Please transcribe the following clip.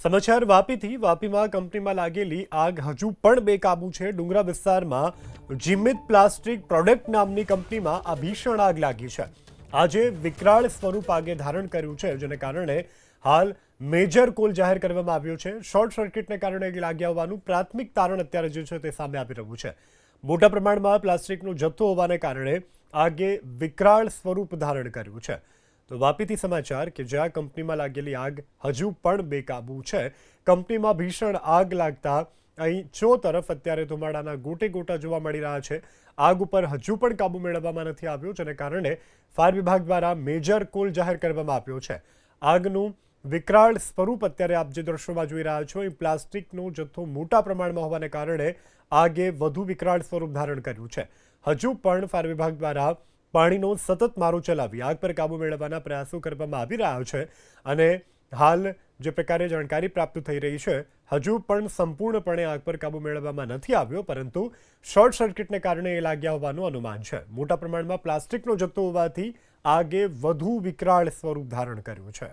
સમાચાર વાપીથી વાપીમાં કંપનીમાં લાગેલી આગ હજુ પણ બેકાબુ છે. ડુંગરા વિસ્તારમાં જીમિત પ્લાસ્ટિક પ્રોડક્ટ નામની કંપનીમાં આ ભીષણ આગ લાગી છે. આજે વિકરાળ સ્વરૂપ આગે ધારણ કર્યું છે, જેને કારણે હાલ મેજર કોલ જાહેર કરવામાં આવ્યો છે. શોર્ટ સર્કિટને કારણે લાગ્યા લાગી આવવાનું પ્રાથમિક તારણ અત્યારે જે છે તે સામે આવી રહ્યું છે. મોટા પ્રમાણમાં પ્લાસ્ટિકનો જથ્થો હોવાને કારણે આગે વિકરાળ સ્વરૂપ ધારણ કર્યું છે. તો વાપીથી સમાચાર કે જ્યાં કંપનીમાં લાગેલી આગ હજુ પણ બેકાબુ છે. કંપનીમાં ભીષણ આગ લાગતા અહીં ચો તરફ અત્યારે ધુમાડાના ગોટે ગોટા જોવા મળી રહ્યા છે. આગ ઉપર હજુ પણ કાબુ મેળવવામાં નથી આવ્યો જેને કારણે ફાયર વિભાગ દ્વારા મેજર કોલ જાહેર કરવામાં આવ્યો છે. આગનું વિકરાળ સ્વરૂપ અત્યારે આપ જે દ્રશ્યોમાં જોઈ રહ્યા છો, એ પ્લાસ્ટિકનો જથ્થો મોટા પ્રમાણમાં હોવાને કારણે આગે વધુ વિકરાળ સ્વરૂપ ધારણ કર્યું છે. હજુ પણ ફાયર વિભાગ દ્વારા પાણીનો સતત મારો ચલાવી, આગ પર કાબૂ મેળવવાના પ્રયાસો કરવામાં આવી રહ્યા છે અને હાલ જે પ્રકારે જાણકારી પ્રાપ્ત થઈ રહી છે, હજુ પણ સંપૂર્ણપણે આગ પર કાબૂ મેળવવામાં નથી આવ્યો, પરંતુ શોર્ટ સર્કિટને કારણે એ લાગ્યા હોવાનું અનુમાન છે. મોટા પ્રમાણમાં પ્લાસ્ટિકનો જથ્થો હોવાથી આગે વધુ વિકરાળ સ્વરૂપ ધારણ કર્યું છે.